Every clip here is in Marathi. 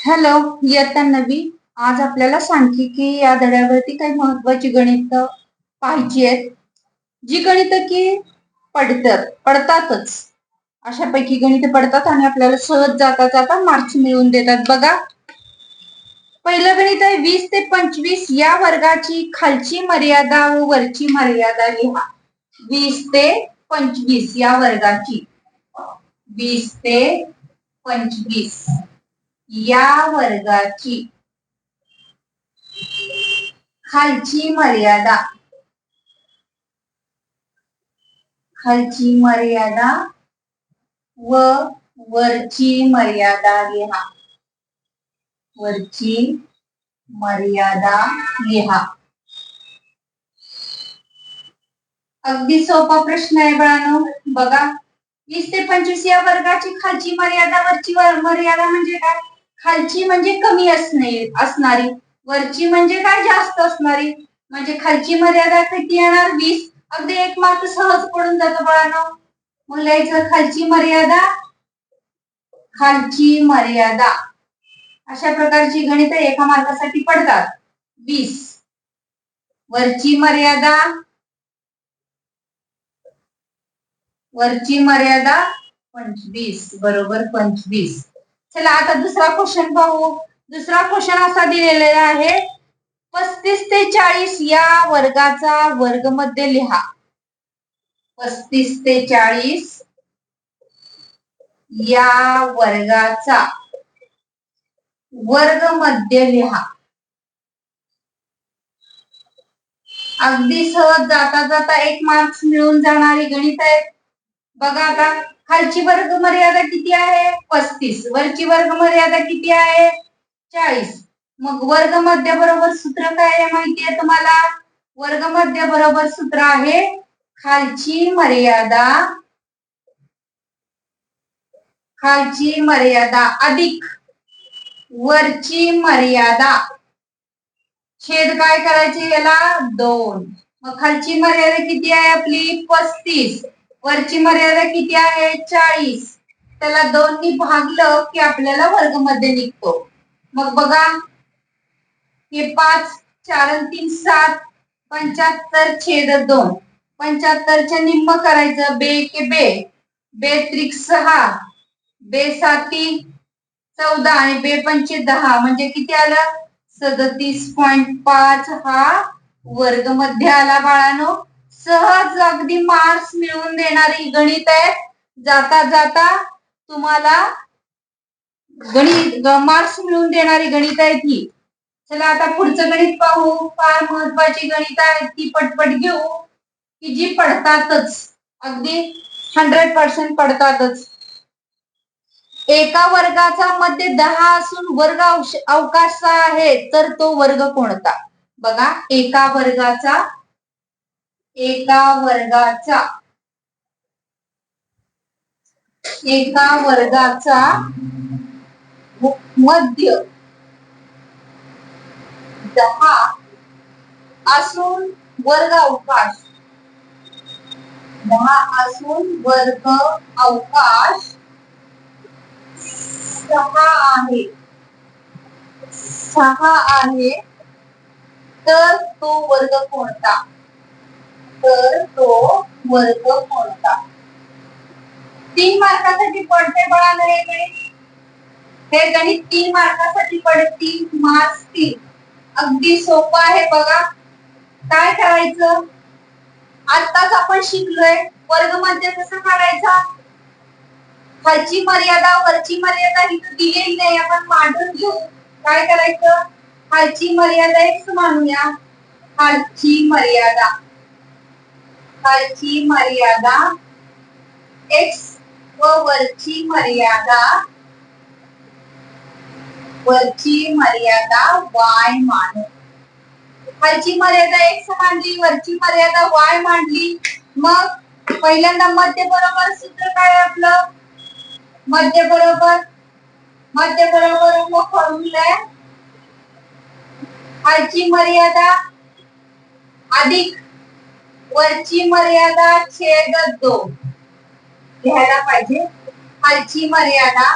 हॅलो इयत्ता नवी. आज आपल्याला सांख्यिकी या धड्यावरती काही महत्वाची गणित पाहिजे आहेत. जी गणित की पडतात पडतातच. अशापैकी गणित पडतात आणि आपल्याला सहज जाता जाता मार्क्स मिळवून देतात. बघा. पहिलं गणित आहे वीस ते पंचवीस. या वर्गाची खालची मर्यादा व वरची मर्यादा लिहा. वीस ते पंचवीस या वर्गाची. वीस ते पंचवीस. या वर्गाची खालची मर्यादा. खालची मर्यादा व वरची मर्यादा लिहा. वरची मर्यादा लिहा. अगदी सोपा प्रश्न आहे बाळांनो. बघा, वीस ते पंचवीस या वर्गाची खालची मर्यादा, वरची वर- मर्यादा म्हणजे काय? खालची म्हणजे कमी असणे असणारी. वरची म्हणजे काय जास्त असणारी? म्हणजे खालची मर्यादा किती येणार? वीस. अगदी एक मार्क सहज पडून जातो बाळांनो. मग लिहायचं खालची मर्यादा खालची मर्यादा. अशा प्रकारची गणित एका मार्कासाठी पडतात. वीस. वरची मर्यादा वरची मर्यादा पंचवीस. बरोबर पंचवीस. चला आता दुसरा क्वेश्चन पाहू. दुसरा क्वेश्चन असा दिलेला आहे. पस्तीस ते चाळीस या वर्गाचा वर्गमध्ये लिहा. पस्तीस ते चाळीस या वर्गाचा वर्ग मध्य लिहा. अगदी सहज जाता जाता एक मार्क्स मिळून जाणारी गणित आहेत. बघा आता खालची वर्ग मर्यादा किती आहे? पस्तीस. वरची वर्ग मर्यादा किती आहे? चाळीस. मग वर्ग मध्य बरोबर सूत्र काय आहे माहिती आहे तुम्हाला? वर्ग मध्य बरोबर सूत्र आहे खालची मर्यादा. खालची मर्यादा अधिक. वरची मर्यादा. छेद काय करायचे याला? दोन. मग खालची मर्यादा किती आहे आपली? पस्तीस. वरची मर्यादा किती आहे? चाळीस. त्याला दोननी भागलं की आपल्याला वर्गमध्ये निघतो. मग बघा हे पाच चार तीन सात पंच्याहत्तर छेद दोन. पंच्याहत्तरच्या निम्म करायचं बे के बे. बे त्रिक सहा. बे साती चौदा आणि बे पंचे दहा. म्हणजे किती आलं? सदतीस पॉइंट पाच हा वर्गमध्ये आला बाळानो. सहज अगदी मार्क्स मिळवून देणारी गणित आहे. जाता जाता तुम्हाला गणित मार्क्स मिळवून देणारी गणित आहे ती. चला आता पुढचं गणित पाहू. फार महत्वाची गणित आहे. ती पटपट घेऊ. की जी पडतातच. अगदी हंड्रेड पर्सेंट पडतातच. एका वर्गाचा मध्ये दहा असून वर्ग अवश- अवकाश आहे तर तो वर्ग कोणता? बघा एका वर्गाचा एका वर्गाचा. एका वर्गाचा मध्य दहा असून वर्ग अवकाश. दहा असून वर्ग अवकाश सहा आहे. सहा आहे तर तो वर्ग कोणता? तर तो वर्ग कोणता? तीन मार्कासाठी पडते बाळांनो हे गणित हे गणित तीन मार्कासाठी पडते मार्क्स तीन. अगदी सोपं आहे बघा. काय करायचं? आताच आपण शिकलोय. वर्गमध्ये कसं काढायचा? खालची मर्यादा वरची मर्यादा ही तर दिलेली नाही. आपण मांडून घेऊ. काय करायचं? खालची मर्यादा एक मानूया. खालची मर्यादा. खालची मर्यादा एक्स व वरची मर्यादा वरची मर्यादा वाय मानू. खालची मर्यादा एक्स मांडली वरची मर्यादा वाय मांडली मग पहिल्यांदा मध्य बरोबर सूत्र काय आपलं? मध्य बरोबर मध्य बरोबर मग फॉर्म्युला खालची मर्यादा अधिक वरची मर्यादा छेद दोन. लिहायला पाहिजे. खालची मर्यादा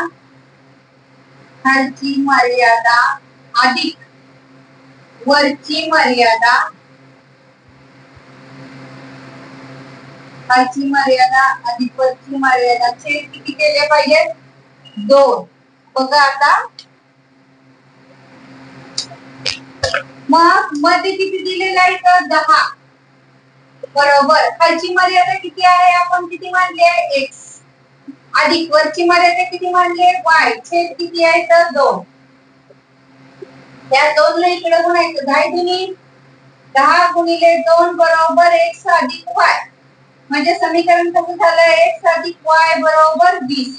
खालची मर्यादा अधिक. वरची मर्यादा खालची मर्यादा अधिक वरची मर्यादा छेद किती केले पाहिजे? दोन. बघा आता. मग मध्ये किती दिलेलं आहे? तर दहा. बरोबर. खालची मर्यादा किती आहे? आपण किती मानली आहे? एक्स अधिक वरची मर्यादा किती मानली आहे? वाय. छेद किती आहे? तर दोन. त्या दोन इकडे गुणायचं. दहा दुनी दहा गुणिले दोन बरोबर एक्स अधिक वाय. म्हणजे समीकरण कसं झालं एक्स अधिक वाय बरोबर वीस.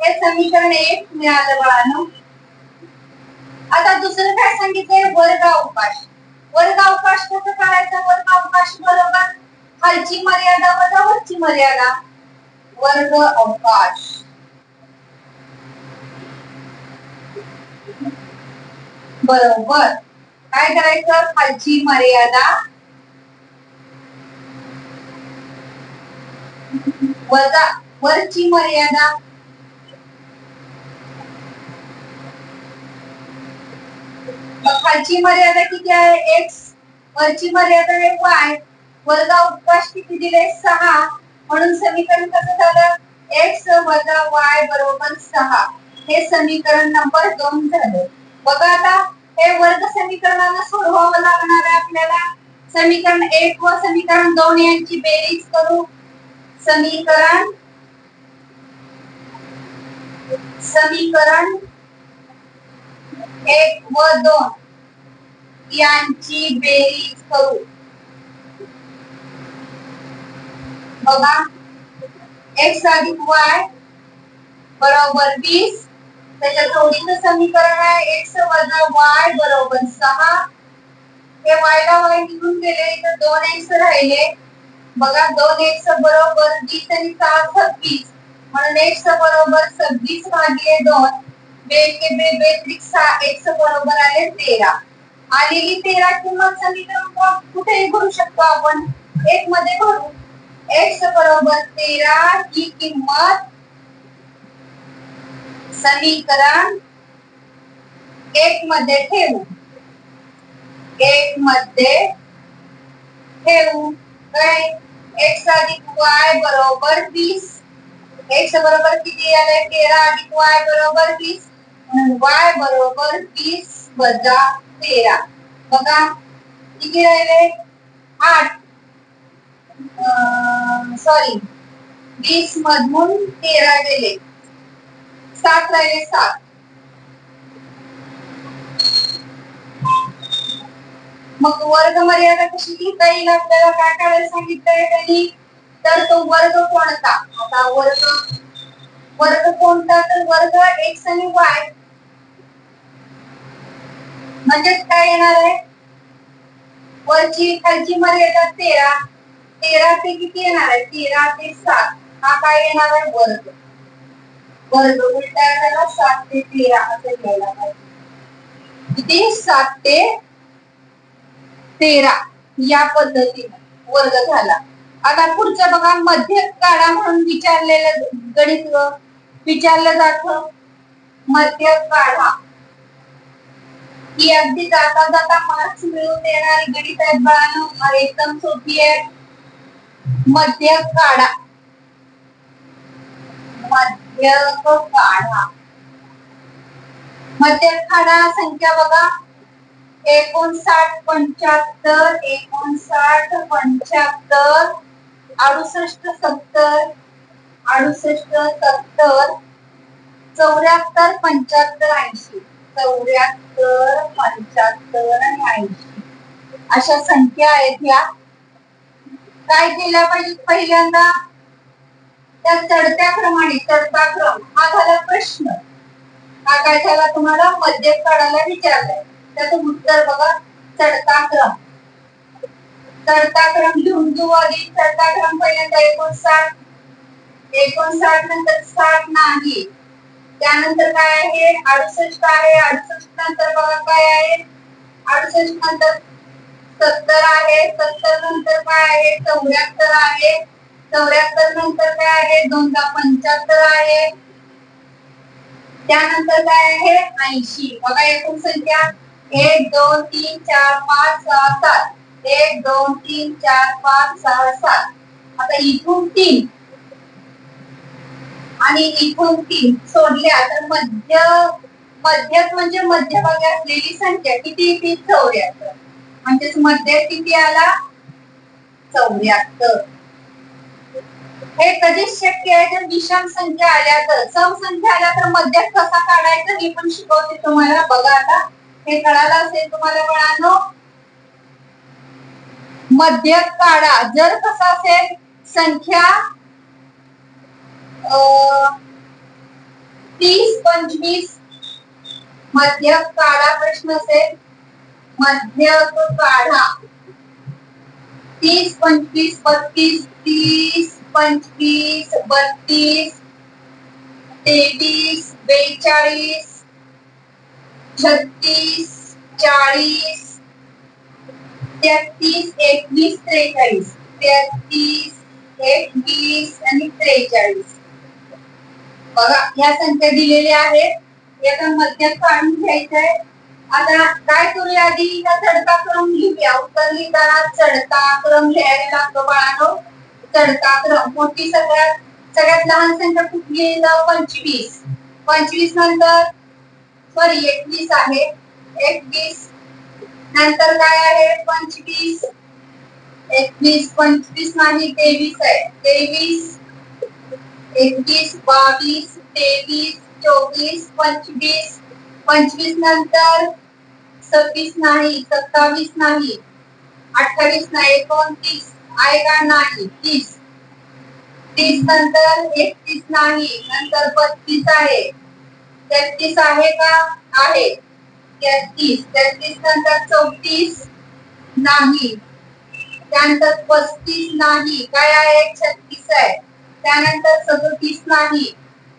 हे समीकरण एक मिळालं बाळानं. आता दुसरं काय सांगितलंय? वर्ग अवकाश वर्ग अवकाश कसं काढायचा? वर्ग अवकाश बरोबर खालची मर्यादा वजा वरची मर्यादा? वर्ग अवकाश. बरोबर. काय करायचं? खालची मर्यादा वजा वरची मर्यादा. खालची मर्यादा किती आहे? एक्स वरची मर्यादा आहे वाय वर्ग उपवास किती दिले? सहा. म्हणून समीकरण कसं झालं? एक्स वजा वाय बरोबर सहा. हे समीकरण नंबर दोन झालं. बघा आता हे वर्ग समीकरणाला सोडवावं लागणार आहे आपल्याला. समीकरण एक व समीकरण दोन यांची बेरीज करू. समीकरण समीकरण एक व दोन यांची बेरीज करू. बघा. एक्स अधिक वाय बरोबर वीस. त्याच्या जोडीचं समीकरण आहे. एक्स वजा वाय बरोबर सहा. हे वायला वाय निघून गेले तर दोन एक्स राहिले. बघा दोन एक्स बरोबर वीस आणि सहा सव्वीस. म्हणून एक्स बरोबर सव्वीस भागिले दोन. बे बे बेत्रिक सहा. एक्स बरोबर आले तेरा. आलेली तेरा किंमत समीकरण कुठेही भरू शकतो आपण. एक मध्ये भरू एक्स बरोबर तेरा ही किंमत? समीकरण एक मध्ये ठेवू। एक मध्ये ठेवू काय एक्स अधिक वाय बरोबर वीस. एक्स बरोबर किती आले तेरा अधिक वाय बरोबर वीस. वाय बरोबर वीस वजा तेरा. बघा, किती राहिले? आठ. सॉरी, वीस मधून तेरा गेले. सात राहिले सात. मग वर्ग मर्यादा कशी येईल आपल्याला? काय करायला सांगितलंय त्यांनी? तर तो वर्ग कोणता? आता वर्ग वर्ग कोणता? तर वर्ग एक्स आणि वाय म्हणजेच काय येणार आहे? वरची खालची मर्यादा तेरा. तेरा ते किती येणार आहे? तेरा ते सात. हा काय येणार आहे? वर्ग. वर्ग उलटा त्याला सात ते तेरा असं घ्यायला पाहिजे. किती? सात ते तेरा. या पद्धतीने वर्ग झाला. आता पुढचं बघा. मध्य काढा म्हणून विचारलेलं गणित विचारलं जात. मध्य काढा. ही अगदी जाता जाता मार्क्स मिळवून देणारी गणित आहेत बाळांनो. एकदम सोपी आहे. मध्य काढा. मध्य काढा. मध्य काढा संख्या बघा. एकोणसाठ पंच्याहत्तर एकोणसाठ पंच्याहत्तर अडुसष्ट सत्तर अडुसष्ट सत्तर चौऱ्याहत्तर पंच्याहत्तर ऐंशी. चौऱ्याहत्तर पंच्याहत्तर आणि ऐंशी. अशा संख्या आहेत ह्या. काय केल्या पाहिजे पहिल्यांदा? त्या चढत्या क्रमाने चढता क्रम हा झाला प्रश्न. हा काय झाला तुम्हाला? मध्य काढायला विचारलाय. त्याचं उत्तर बघा. चढता क्रम चढता क्रम आधी चढता क्रम पहिल्यांदा एकोणसाठ. एकोणसाठ नंतर साठ नाही. त्यानंतर काय आहे? अडुसष्ट आहे. अडुसष्ट नंतर बघा काय आहे? अडुसष्ट नंतर सत्तर आहे सत्तर नंतर काय आहे? चौऱ्याहत्तर आहे. चौऱ्याहत्तर नंतर काय आहे? दोनदा पंच्याहत्तर आहे. त्यानंतर काय आहे? ऐंशी. बघा एकूण संख्या. एक दोन तीन चार पाच सहा सात. एक दोन तीन चार पाच सहा सात. आता इथून तीन. आणि इथून तीन सोडल्या तर मध्य मध्यात म्हणजे मध्यभागी असलेली संख्या किती? येते चौऱ्याहत्तर. म्हणजेच मध्य किती आला? चौऱ्याहत्तर. हे कधीच शक्य आहे? जर विषम संख्या आल्या तर. सम संख्या आल्या तर मध्यात कसा काढायचं? हे पण शिकवते तुम्हाला. बघा आता. हे कळालं असेल तुम्हाला बाळांनो मध्य काढा. जर कसा असेल? संख्या तीस पंचवीस. मध्य काढा प्रश्न असेल. मध्य काढा तीस, पंचवीस, बत्तीस, तीस, पंचवीस, बत्तीस, तेवीस, बेचाळीस, छत्तीस, चाळीस, तेहतीस, एकवीस, त्रेचाळीस. तेहतीस, एकवीस आणि त्रेचाळीस. बघा, या संख्या दिलेल्या आहेत. याचा मध्य काढून घ्यायचंय आता काय करूया आधी? या चढता क्रम लिहूया उतरली लिहिताना चढता क्रम लिहायला लागतो बाळानो. चढता क्रम. मोठी सगळ्यात सगळ्यात लहान संख्या कुठली पंचवीस. पंचवीस नंतर सॉरी एकवीस आहे. एकवीस नंतर काय आहे? पंचवीस. एकवीस पंचवीस नाही तेवीस आहे. तेवीस एकवीस बावीस तेवीस चोवीस पंचवीस पंचवीस नंतर सव्वीस नाही सत्तावीस नाही अठ्ठावीस नाही एकोणतीस आहे का नाही तीस. तीस नंतर एकतीस नाही नंतर बत्तीस आहे. तेहतीस आहे का? आहे. तेहतीस. तेहतीस नंतर चौतीस नाही. त्यानंतर पस्तीस नाही. काय आहे? छत्तीस आहे. त्यानंतर सदोतीस नाही.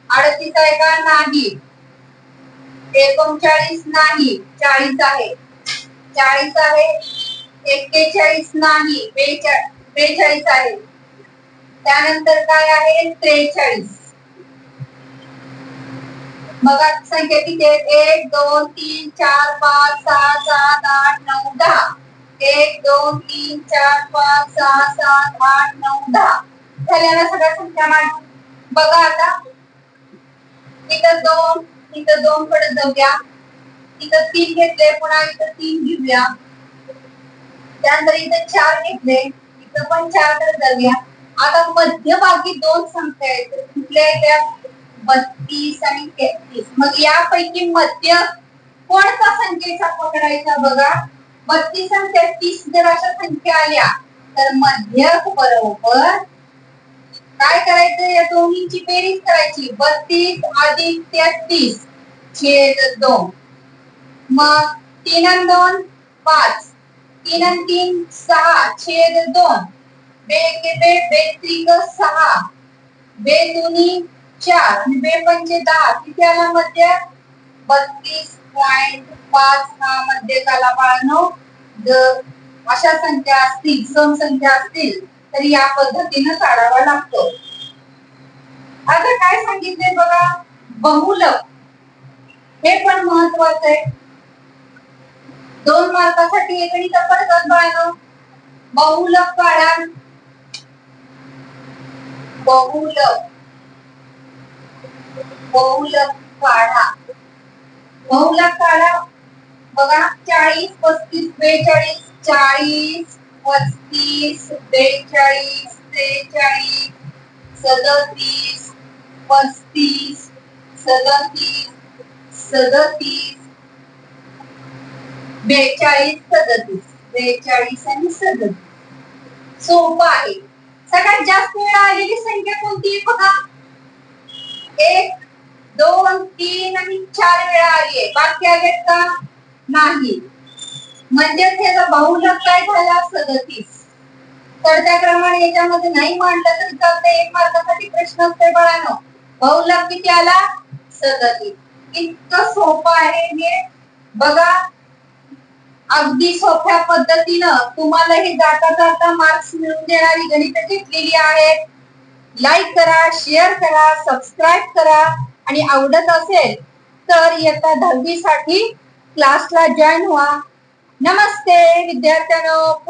अडतीस आहे का? नाही. एकोणचाळीस नाही चाळीस आहे. चाळीस आहे एक्केचाळीस नाही बेचाळीस आहे. त्यानंतर काय आहे? त्रेचाळीस. बघा संख्या किती आहेत? एक दोन तीन चार पाच सहा सात आठ नऊ दहा. एक दोन तीन चार पाच सहा सात आठ नऊ दहा. झाल्या सगळ्या संख्या मांड बघा आता. इथं दोन इथं दोन कडे जाऊया. इथं तीन घेतले पुन्हा इथं तीन घेऊया. त्यानंतर इथं चार घेतले इथं पण चारकडे जाऊया. आता मध्यभागी दोन संख्या आहेत कुठल्या त्या? बत्तीस आणि तेहतीस. मग यापैकी मध्य कोणता संख्येचा पकडायचा बघा. बत्तीस आणि तेहतीस जर अशा संख्या आल्या तर मध्य बरोबर काय करायचं? या दोन्हीची बेरीज करायची. बत्तीस अधिक तेहतीस छेद दोन. मग तीन आणि दोन पाच. तीन आणि तीन सहा छेद दोन. बे के बे बेत्रिक सहा. बे दोन्ही चार. आणि बे पंचे म्हणजे दहा. किती आला मध्य? बत्तीस पॉइंट पाच हा मध्य काला बाळनो. जर अशा संख्या असतील सम संख्या असतील तर या पद्धतीनं काढावा लागतो. आता काय सांगितले बघा? बहुलक. हे पण महत्वाचं आहे. दोन मार्कासाठी एक पडतात बाळांनो बहुलक काढा. बहुलक. बहुलक काढा. बहुलक काढा. बघा चाळीस पस्तीस बेचाळीस चाळीस. पस्तीस बेचाळीस त्रेचाळीस सदतीस पस्तीस सदतीस सदतीस. बेचाळीस सदतीस. बेचाळीस आणि सदतीस. सोपं आहे. सगळ्यात जास्त वेळा आलेली संख्या कोणती आहे बघा? एक दोन तीन आणि चार वेळा आली आहे. बाकी आलेत का? नाही. म्हणजे त्याचा बहुलक काय झाला सदतीस तर त्याप्रमाणे याच्यामध्ये नाही मांडलं तरी चालतं एक मार्कासाठी प्रश्न असते बाळानो. बहुलक किती आला? सदतीस. इतकं सोपं आहे हे. बघा अगदी सोप्या पद्धतीनं तुम्हाला हे जाता जाता मार्क्स मिळवून देणारी गणित घेतलेली आहेत. लाईक करा शेअर करा सबस्क्राईब करा. आणि आवडत असेल तर इयत्ता दहावी साठी क्लासला जॉईन व्हा. નમસ્તે વિદ્યાર્થીઓ